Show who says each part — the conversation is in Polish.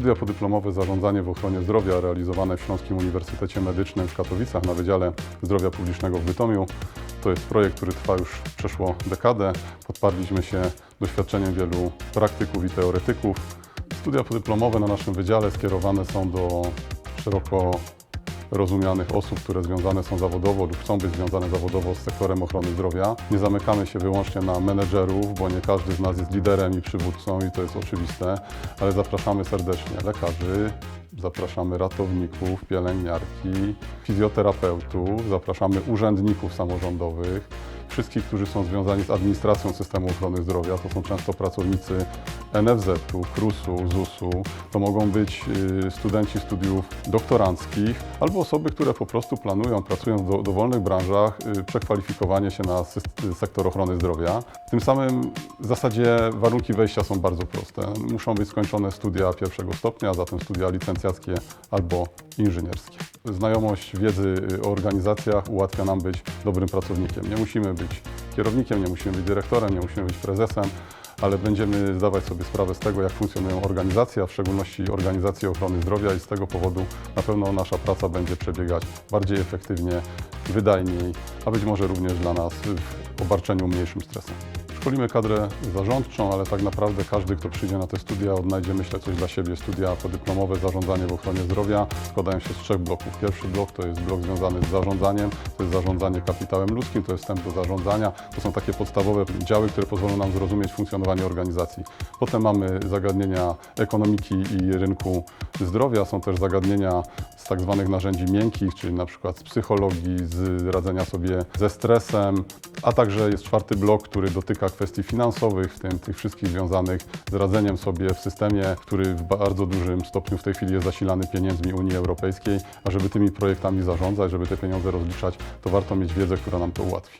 Speaker 1: Studia podyplomowe Zarządzanie w ochronie zdrowia realizowane w Śląskim Uniwersytecie Medycznym w Katowicach na Wydziale Zdrowia Publicznego w Bytomiu. To jest projekt, który trwa już przeszło dekadę. Podparliśmy się doświadczeniem wielu praktyków i teoretyków. Studia podyplomowe na naszym wydziale skierowane są do szeroko rozumianych osób, które związane są zawodowo lub chcą być związane zawodowo z sektorem ochrony zdrowia. Nie zamykamy się wyłącznie na menedżerów, bo nie każdy z nas jest liderem i przywódcą i to jest oczywiste, ale zapraszamy serdecznie lekarzy, zapraszamy ratowników, pielęgniarki, fizjoterapeutów, zapraszamy urzędników samorządowych, wszystkich, którzy są związani z administracją systemu ochrony zdrowia. To są często pracownicy NFZ-u, KRUS-u, ZUS-u. To mogą być y, studenci studiów doktoranckich albo osoby, które po prostu planują, pracują w do, dowolnych branżach, y, przekwalifikowanie się na sektor ochrony zdrowia. Tym samym w zasadzie warunki wejścia są bardzo proste. Muszą być skończone studia pierwszego stopnia, a zatem studia licencjackie albo inżynierskie. Znajomość wiedzy y, o organizacjach ułatwia nam być dobrym pracownikiem. Nie musimy być kierownikiem, nie musimy być dyrektorem, nie musimy być prezesem, ale będziemy zdawać sobie sprawę z tego, jak funkcjonują organizacje, a w szczególności organizacje ochrony zdrowia i z tego powodu na pewno nasza praca będzie przebiegać bardziej efektywnie, wydajniej, a być może również dla nas w obarczeniu mniejszym stresem. Szkolimy kadrę zarządczą, ale tak naprawdę każdy, kto przyjdzie na te studia, odnajdzie, myślę, coś dla siebie. Studia podyplomowe Zarządzanie w ochronie zdrowia składają się z trzech bloków. Pierwszy blok to jest blok związany z zarządzaniem, to jest zarządzanie kapitałem ludzkim, to jest wstęp do zarządzania. To są takie podstawowe działy, które pozwolą nam zrozumieć funkcjonowanie organizacji. Potem mamy zagadnienia ekonomiki i rynku zdrowia, są też zagadnienia z tak zwanych narzędzi miękkich, czyli na przykład z psychologii, z radzenia sobie ze stresem, a także jest czwarty blok, który dotyka kwestii finansowych, w tym tych wszystkich związanych z radzeniem sobie w systemie, który w bardzo dużym stopniu w tej chwili jest zasilany pieniędzmi Unii Europejskiej, a żeby tymi projektami zarządzać, żeby te pieniądze rozliczać, to warto mieć wiedzę, która nam to ułatwi.